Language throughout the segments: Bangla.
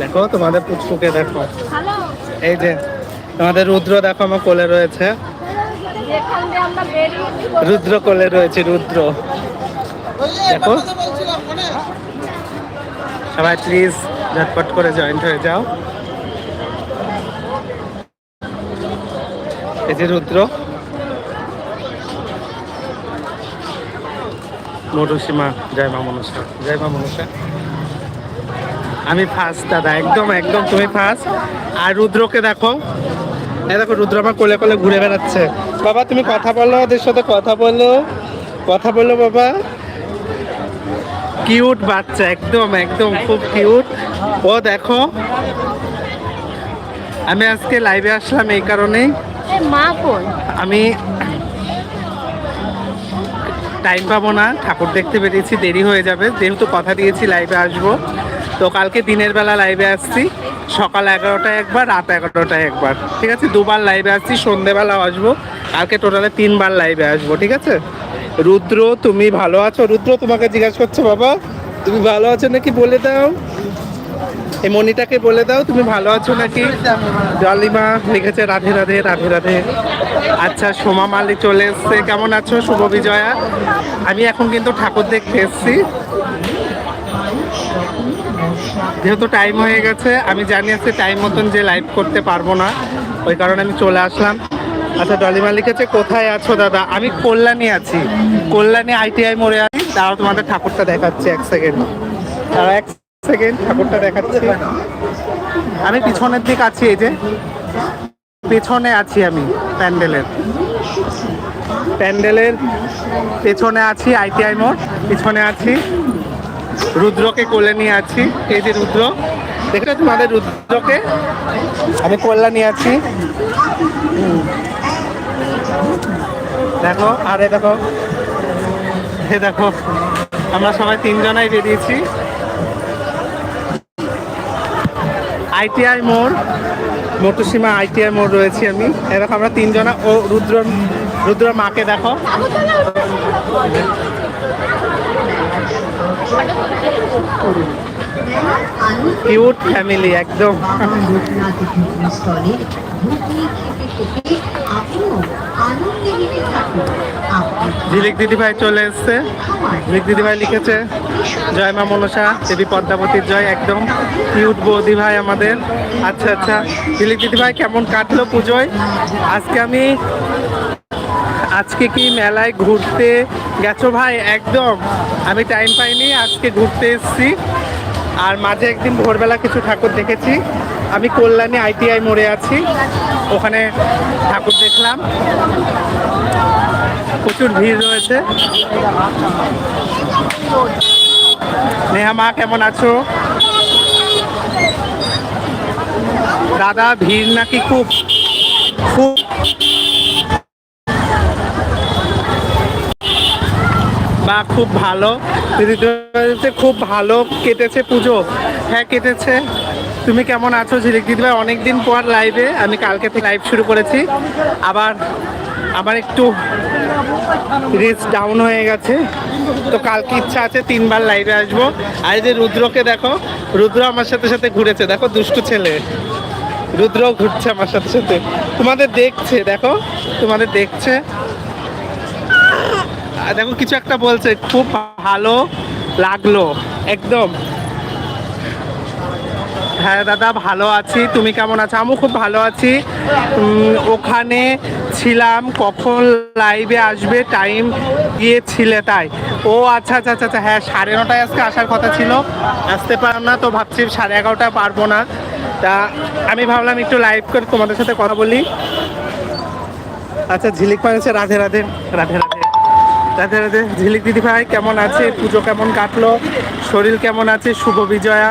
দেখো তোমাদের পুচকুকে দেখো। এই যে তোমাদের রুদ্র দেখো আমার কোলে রয়েছে। রুদ্র কোলে রয়েছে রুদ্র। দেখো। সবাই প্লিজ ঝটপট করে জয়েন্ট হয়ে যাও। যে রুদ্র। মধুসীমা জয় মা মনসা, জয় মা মনসা। আমি ফার্স্ট দাদা, একদম একদম, তুমি ফার্স্ট আর রুদ্রকে দেখো। দেখো, রুদ্র আমার কোলে কোলে ঘুরে বেড়াচ্ছে। বাবা, তুমি কথা বলো, ওদের সাথে কথা বলো। কথা বলো, বাবা। কিউট বাচ্চা, একদম একদম, খুব কিউট ও দেখো। আমি আজকে লাইভে আসলাম এই কারণেই। মা আমি টাইম পাবো না, ঠাকুর দেখতে বেরিয়েছি, দেরি হয়ে যাবে। যেহেতু কথা দিয়েছি লাইভে আসব। তো কালকে দিনের বেলা লাইভে আসছি। সকাল এগারোটায় একবার, রাত এগারোটায় একবার। ঠিক আছে? দুবার লাইভে আসছি সন্ধেবেলা আসব। কালকে টোটালে তিনবার লাইভে আসব, ঠিক আছে? রুদ্র, তুমি ভালো আছো? রুদ্র, তোমাকে জিজ্ঞাসা করছে, বাবা, তুমি ভালো আছো নাকি বলে দাও। এই মনিটাকে বলে দাও, তুমি ভালো আছো নাকি? জলিমা লিখেছে, রাধে রাধে রাধে রাধে। আচ্ছা সোমা মালিক চলে এসছে। কেমন আছো? শুভ বিজয়া। আমি এখন কিন্তু ঠাকুর দেখতে এসছি। যেহেতু টাইম হয়ে গেছে, আমি জানি আজকে টাইম মতন যে লাইভ করতে পারব না, ওই কারণে আমি চলে আসলাম। আচ্ছা ডলিমা লিখেছে, কোথায় আছো দাদা? আমি কল্যাণী আছি। কল্যাণী আইটিআই মোড়ে আছি। তাও তোমাদের ঠাকুরটা দেখাচ্ছে এক সেকেন্ড তারা এক সেকেন্ড ঠাকুরটা দেখাচ্ছি। আমি পিছনের দিক আছি এই যে। পেছনে আছি আমি, প্যান্ডেলের। প্যান্ডেলের পেছনে আছি আইটিআই মোড়, পিছনে আছি রুদ্রকে কোলে নিয়ে আছি। এই যে রুদ্র দেখলে তোমাদের রুদ্রকে? আমি কল্যাণী আছি। দেখো, আরে দেখো। এ দেখো, আমরা সবাই তিনজনাই বেরিয়েছি। আইটিআই মোড়, মটুসীমা আইটিআই মোড় রয়েছি আমি। এরকম আমরা তিনজনা ও রুদ্র রুদ্র মাকে দেখো। কিউট ফ্যামিলি একদম। ঝিলিক দিদি ভাই চলে এসছে। ঝিলিক দিদি ভাই লিখেছে, জয় মা মনসা, দেবী পদ্মাবতীর জয় একদম। কিউট বৌদি ভাই আমাদের। আচ্ছা আচ্ছা ঝিলিক দিদি ভাই কেমন কাটলো পুজোয়? আজকে আমি, আজকে কি মেলায় ঘুরতে গেছো ভাই? একদম। আমি টাইম পাইনি, আজকে ঘুরতে এসেছি। আর মাঝে একদিন ভোরবেলা কিছু ঠাকুর দেখেছি। আমি কল্যাণী আইটিআই মোড়ে আছি। ওখানে ঠাকুর দেখলাম। প্রচুর ভিড় রয়েছে। নেহা মা, কেমন আছো? দাদা, ভিড় নাকি খুব? খুব। বা খুব ভালো। খুব ভালো কেটেছে পুজো। হ্যাঁ কেটেছে। তুমি কেমন আছো? ঝিলিক দিদিভাই, অনেকদিন পর লাইভে আমি কালকে থেকে লাইভ শুরু করেছি। আবার আমার একটু রিচ ডাউন হয়ে গেছে। তো কালকে ইচ্ছা আছে তিনবার লাইভে আসব। আর যে রুদ্রকে দেখো, রুদ্র আমার সাথে সাথে ঘুরেছে। দেখো, দুষ্টু ছেলে। রুদ্র ঘুরছে আমার সাথে সাথে। তোমাদের দেখছে, দেখো, তোমাদের দেখছে। দেখো, কিছু একটা বলছে, খুব ভালো লাগল। একদম। হ্যাঁ দাদা, ভালো আছি। তুমি কেমন আছো? আমিও খুব ভালো আছি। ওখানে ছিলাম, কখন লাইভে আসবে টাইম গিয়েছিলে তাই। ও আচ্ছা আচ্ছা আচ্ছা আচ্ছা হ্যাঁ সাড়ে নটায় আজকে আসার কথা ছিল। আসতে পারলাম না, তো ভাবছি সাড়ে এগারোটায় পারব না। তা, আমি ভাবলাম একটু লাইভ করে তোমাদের সাথে কথা বলি। আচ্ছা ঝিলিক পাচ্ছে রাধে রাধে রাধে রাধে। রাধে রাধে, ঝিলিক দিদি ভাই, কেমন আছে? পুজো কেমন কাটলো? শরীর কেমন আছে? শুভ বিজয়া।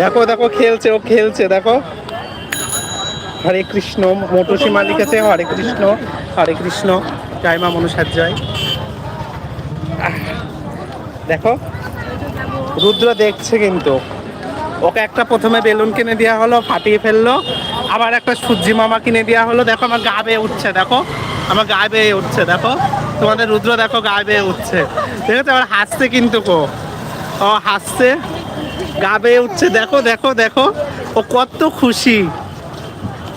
দেখো দেখো, খেলছে, ও খেলছে, দেখো। হরে কৃষ্ণ মোটসী মালিক আছে হরে কৃষ্ণ হরে কৃষ্ণ। জয় মা মনুষার জয়। দেখো, রুদ্র দেখছে কিন্তু। ওকে একটা প্রথমে বেলুন কিনে দেওয়া হলো, ফাটিয়ে ফেলল। আবার একটা সূর্যি মামা কিনে দেওয়া হলো। দেখো আমার গা বেয়ে উঠছে, দেখো। আমার গা বেয়ে উঠছে, দেখো। তোমাদের রুদ্র, দেখো, গা বেয়ে উঠছে। দেখো আবার হাসছে কিন্তু কো। ও, হাসছে। গা বেয়ে উঠছে। দেখো দেখো দেখো। ও কত খুশি।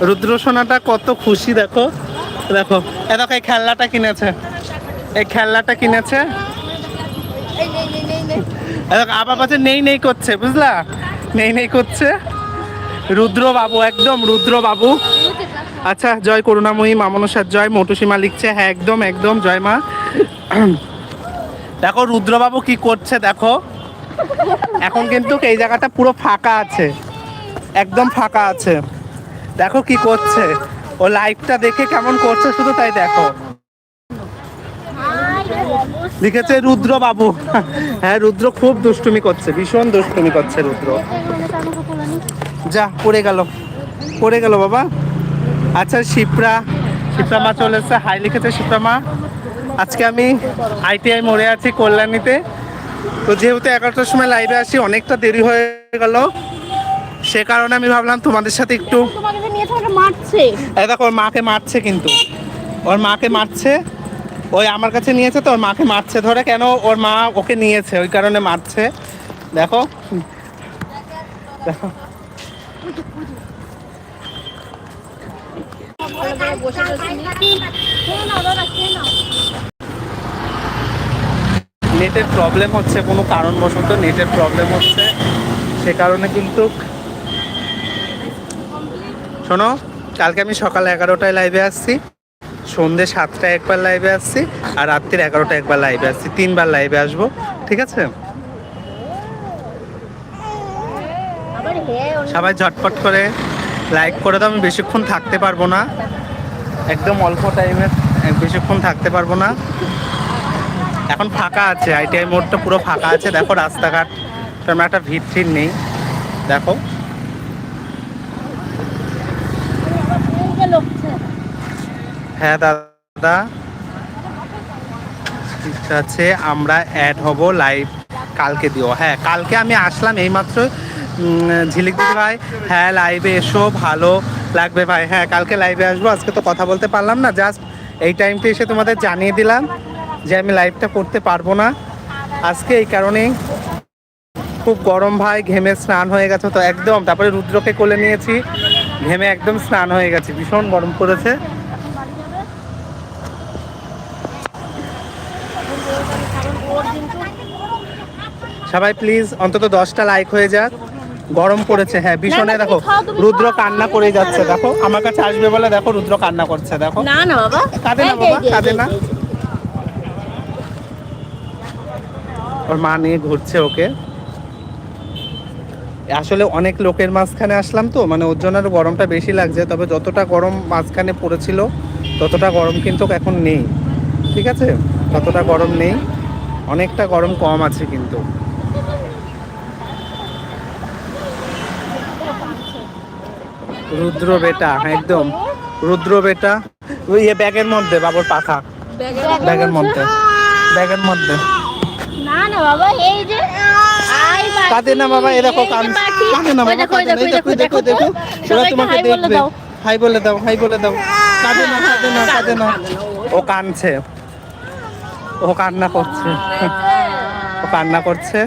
রুদ্র সোনাটা কত খুশি, দেখো। দেখো। এ দেখো, এই খেলনাটা কিনেছে। এই খেলনাটা কিনেছে। আবার পাশে নেই নেই করছে, বুঝলা? নেই নেই করছে। রুদ্র বাবু একদম রুদ্র বাবু আচ্ছা জয় করুণাময়ী মামনসার জয়, মটুসীমা লিখছে হ্যাঁ একদম একদম, জয় মা। দেখো, রুদ্রবাবু কি করছে, দেখো। এখন কিন্তু এই জায়গাটা পুরো ফাঁকা আছে। একদম ফাঁকা আছে। দেখো কি করছে। ও লাইভটা দেখে কেমন করছে, শুধু তাই দেখো। লিখেছে রুদ্র বাবু হ্যাঁ রুদ্র খুব দুষ্টুমি করছে, ভীষণ দুষ্টুমি করছে রুদ্র। যা পড়ে গেল। পড়ে গেল বাবা। আচ্ছা শিপ্রা। শিপ্রা মা চলে এসছে হাই লিখেছে শিপ্রা মা আজকে আমি আইটিআই মোড়ে আছি কল্যাণীতে। তো যেহেতু এগারোটার সময় লাইভে আসি অনেকটা দেরি হয়ে গেল। সে কারণে আমি ভাবলাম তোমাদের সাথে একটু দেখো ওর মাকে মারছে কিন্তু। ওর মাকে মারছে। ওই আমার কাছে নিয়েছে তো ওর মাকে মারছে। ধরে কেন ওর মা ওকে নিয়েছে ওই কারণে মারছে। দেখো। দেখো। নেটের প্রবলেম হচ্ছে, কোনো কারণবশত নেটের প্রবলেম হচ্ছে। সে কারণে কিন্তু শোনো, কালকে আমি সকাল এগারোটায় লাইভে আসছি সন্ধ্যে সাতটায় একবার লাইভে আসছি, আর রাত্রির এগারোটায় একবার লাইভে আসছি। তিনবার লাইভে আসব, ঠিক আছে? সবাই ঝটপট করে লাইক করে তো আমি বেশিক্ষণ থাকতে পারব না। একদম অল্প টাইমে বেশিক্ষণ থাকতে পারব না। এখন ফাঁকা আছে আইটিআই মোড়টা পুরো ফাঁকা আছে। দেখো রাস্তাঘাট, তেমন একটা ভিড় ঠিড় নেই। দেখো। হ্যাঁ দাদা। ঠিক আছে, আমরা অ্যাড হব লাইভ কালকে দিও। হ্যাঁ কালকে আমি আসলাম এইমাত্র ঝিলিক দিদি ভাই হ্যাঁ লাইভে এসো, ভালো লাগবে ভাই। হ্যাঁ কালকে লাইভে আসব, আজকে তো কথা বলতে পারলাম না জাস্ট এই টাইমটা এসে তোমাদের জানিয়ে দিলাম যে আমি লাইভটা করতে পারব না। আজকে এই কারণেই খুব গরম ভাই, ঘেমে স্নান হয়ে গেছে তো একদম। তারপরে রুদ্রকে কোলে নিয়েছি, ঘেমে একদম স্নান হয়ে গেছে, ভীষণ গরম পড়েছে। সবাই প্লিজ অন্তত দশটা লাইক হয়ে যাক। গরম পড়েছে হ্যাঁ ভীষণে দেখো রুদ্র কান্না করে যাচ্ছে দেখো আমার কাছে আসবে বলে দেখো রুদ্র কান্না করছে দেখো। না না বাবা। কাঁদে না বাবা, কাঁদে না। ওর মা নিয়ে ঘুরছে ওকে। আসলে অনেক লোকের মাঝখানে আসলাম তো মানে ওর জন্য আরও গরমটা বেশি লাগছে তবে যতটা গরম মাঝখানে পড়েছিল ততটা গরম কিন্তু এখন নেই ঠিক আছে? ততটা গরম নেই অনেকটা গরম কম আছে কিন্তু। রুদ্র বেটা একদম। রুদ্র বেটা ওই ইয়ে ব্যাগের মধ্যে বাবুর পাখা। ব্যাগের মধ্যে ব্যাগের মধ্যে। না না বাবা এই যে কাঁদে না বাবা এ দেখো এই যে কান বাকি। কাঁদে না বাবা দেখো, দেখো, দেখো দেখো তোমাকে দেখবে। হাই বলে দাও হাই বলে দাও। কাঁদে না কাঁদে না কাঁদে না। ও কানছে ও কান্না করছে। ও কান্না করছে।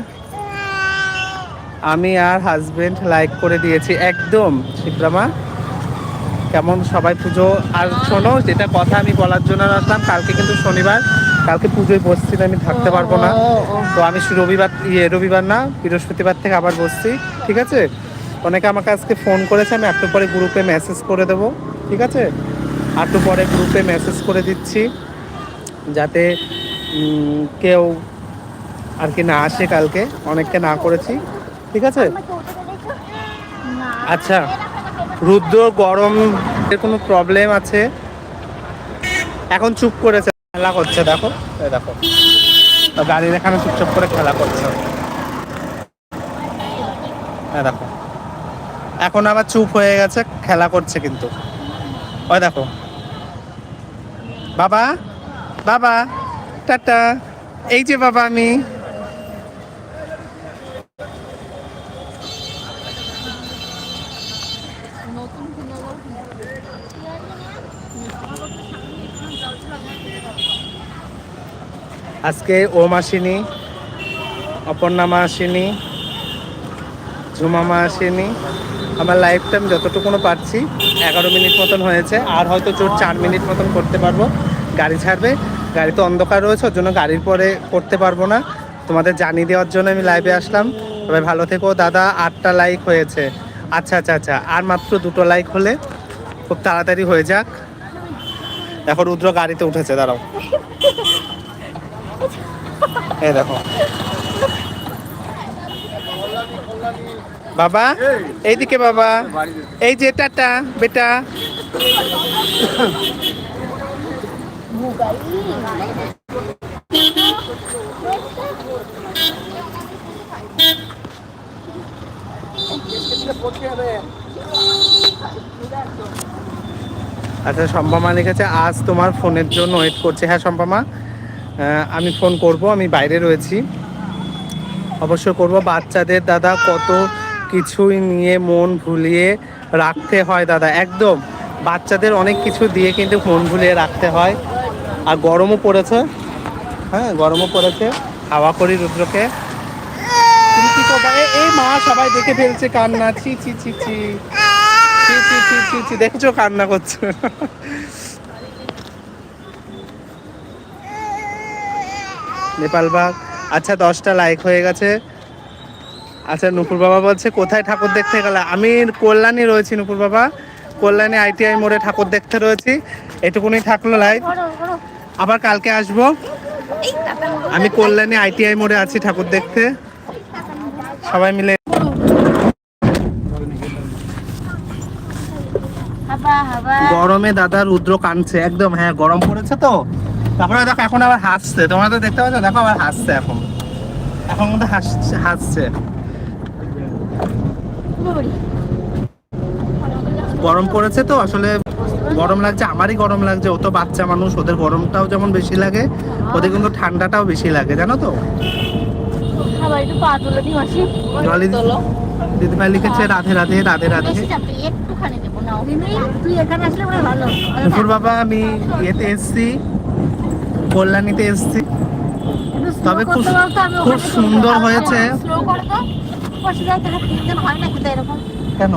আমি আর হাজবেন্ড লাইক করে দিয়েছি। একদম শিপ্রামা। কেমন সবাই পুজো? আর শোনো যেটা কথা আমি বলার জন্য আসলাম কালকে কিন্তু শনিবার কালকে পুজোয় বসছি আমি থাকতে পারব না। তো আমি রবিবার ইয়ে রবিবার না বৃহস্পতিবার থেকে আবার বসছি ঠিক আছে? অনেকে আমাকে আজকে ফোন করেছে আমি একটু পরে গ্রুপে মেসেজ করে দেবো ঠিক আছে? একটু পরে গ্রুপে মেসেজ করে দিচ্ছি যাতে কেউ আর কি না আসে কালকে অনেককে না করেছি। ঠিক আছে? আচ্ছা রুদ্র গরম এর কোনো প্রবলেম আছে? এখন চুপ করেছে খেলা করছে দেখো। দেখো। তো গাড়ির এখানে চুপচাপ করে খেলা করছে। এই দেখো। এখন আবার চুপ হয়ে গেছে খেলা করছে কিন্তু। ওই দেখো। বাবা বাবা টাটা। এই যে বাবা আমি। আজকে ওম আসেনি অপর্ণামা আসেনি ঝুমামা আসেনি। আমার লাইফ টাইম যতটুকুনো পারছি, এগারো মিনিট মতন হয়েছে, আর হয়তো জোর চার মিনিট মতন করতে পারব। গাড়ি ছাড়বে, গাড়ি তো অন্ধকার রয়েছে, ওর জন্য গাড়ির পরে করতে পারব না। তোমাদের জানিয়ে দেওয়ার জন্য আমি লাইভে আসলাম। সবাই ভালো থেকো দাদা, আটটা লাইক হয়েছে। আচ্ছা আচ্ছা আচ্ছা আর মাত্র দুটো লাইক হলে খুব তাড়াতাড়ি হয়ে যাক। এখন রুদ্র গাড়িতে উঠেছে, দাঁড়াও। এই দেখো। বাবা এইদিকে বাবা। এই যে টাটা বেটা। আচ্ছা সম্পামা লিখেছে আজ তোমার ফোনের জন্য ওয়েট করছে। হ্যাঁ সম্পামা আহ, আমি ফোন করব, আমি বাইরে রয়েছি। অবশ্য করব, বাচ্চাদের দাদা কত কিছুই নিয়ে মন ভুলিয়ে রাখতে হয় দাদা, একদম। বাচ্চাদের অনেক কিছু দিয়ে কিন্তু মন ভুলিয়ে রাখতে হয়। আর গরমও পড়েছে। হ্যাঁ গরমও পড়েছে। হাওয়া করি রুদ্রকে? এই মা সবাই দেখে ফেলছে কান্না। ছি ছি ছি। ছি ছি ছি ছি ছি। দেখছ কান্না করছে? নেপাল বাঘ। আচ্ছা দশটা লাইক হয়ে গেছে। আচ্ছা নুপুর বাবা বলছে কোথায় ঠাকুর দেখতে গেলে? আমি কল্যাণী রয়েছি নুপুর বাবা। কল্যাণী আইটিআই মোড়ে ঠাকুর দেখতে রয়েছি। এটুকুনি থাকল লাইক আবার কালকে আসব। আমি কল্যাণী আইটিআই মোড়ে আছি ঠাকুর দেখতে। সবাই মিলে গরমে দাদা রুদ্র কাঁদছে। একদম হ্যাঁ গরম পড়েছে তো? তারপরে দেখো এখন আবার হাসছে। তোমরা তো দেখতে পাচ্ছ দেখো আবার হাসছে এখন। এখন কিন্তু হাসছে হাসছে। গরম পড়েছে তো আসলে গরম লাগছে আমারই গরম লাগছে। ও তো বাচ্চা মানুষ ওদের গরমটাও যেমন বেশি লাগে ওদের কিন্তু ঠান্ডাটাও বেশি লাগে জানো তো? দিদিভাই লিখেছে রাধে রাধে রাধে রাধে। বেশি চাপে একটুখানি দেবো না তুই এখানে আসলে ভালো। দুপুর বাবা আমি ইয়েতে এসছি। কল্যাণীতে এসছি। তবে খুব খুব সুন্দর হয়েছে। হয় কেন?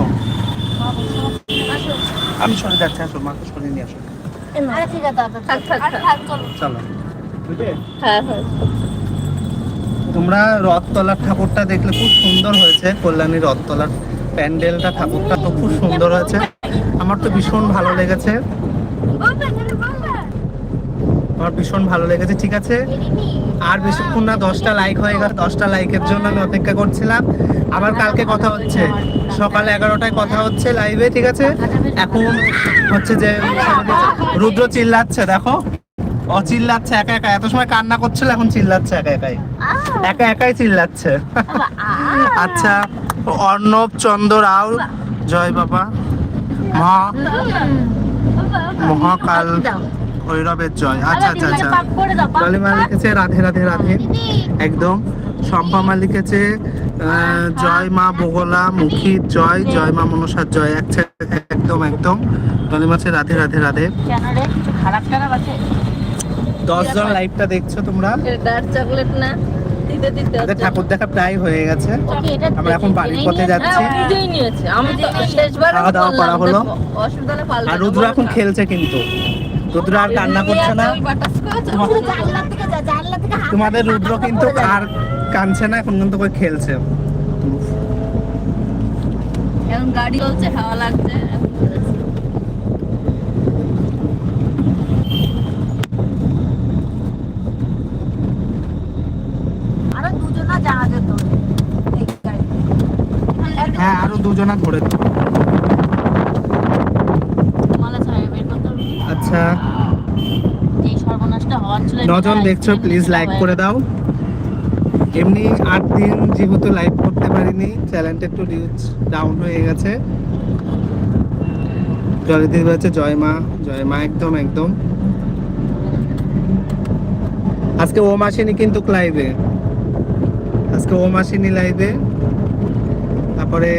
আমি সরে যাচ্ছি আসো মাকে সরে নিয়ে আসো। চলো। চলো। হ্যাঁ হ্যাঁ। তোমরা রথতলার ঠাকুরটা দেখলে খুব সুন্দর হয়েছে কল্যাণী রথতলার প্যান্ডেলটা ঠাকুরটা তো খুব সুন্দর হয়েছে। আমার তো ভীষণ ভালো লেগেছে। আমার ভীষণ ভালো লেগেছে, ঠিক আছে? আর বেশিক্ষণ না, দশটা লাইক হয়ে গেল দশটা লাইকের জন্য আমি অপেক্ষা করছিলাম। আবার কালকে কথা হচ্ছে। সকাল এগারোটায় কথা হচ্ছে লাইভে ঠিক আছে? এখন হচ্ছে যে রুদ্র চিল্লাচ্ছে, দেখো। ও চিল্লাচ্ছে একা একা এত সময় কান্না করছিল, এখন চিল্লাচ্ছে একা একাই। একা একাই চিল্লাচ্ছে। আচ্ছা অর্ণব, চন্দ্র রাও জয় বাবা। মহা মহাকাল ভৈরবের জয়। আচ্ছা আচ্ছা আচ্ছা। ডলিমা লিখেছে রাধে রাধে রাধে। একদম। সম্পামা লিখেছে আহ, জয় মা বগলা মুখীর জয় জয়। মা মনসার জয়। একদম একদম। ডলিমা আছে রাধে রাধে রাধে। চ্যানেলে কিছু খারাপ খারাপ আছে? দশ জন লাইভটা দেখছ তোমরা? চকলেট না। ঠাকুর দেখা প্রায় হয়ে গেছে। আমরা এখন বাড়ির পথে যাচ্ছি। নিজেই নিয়েছে। আমি তো শেষবার খাওয়া দাওয়া করা হলো। আর রুদ্র এখন খেলছে কিন্তু। রুদ্র আর কান্না করছে না। তোমার- জানলা থেকে যা জানলা থেকে হাত তোমাদের রুদ্র কিন্তু আর কাঁদছে না এখন কিন্তু করে খেলছে। এখন গাড়ি চলছে হাওয়া লাগছে। আরও দুজনা যাওয়া যেত হ্যাঁ আরও দুজনা ধরে মালা ছাড়া বের করতে হবে। আচ্ছা। নজন দেখছ প্লিজ লাইক করে দাও। এমনি আট দিন যেহেতু লাইভ করতে পারিনি চ্যানেলটা একটু রিচ ডাউন হয়ে গেছে। জয়দিদি বলছে জয় মা জয় মা একদম একদম। আজকে ওম আসেনি কিন্তু লাইভে আজকে ওম আসেনি লাইভে তারপরে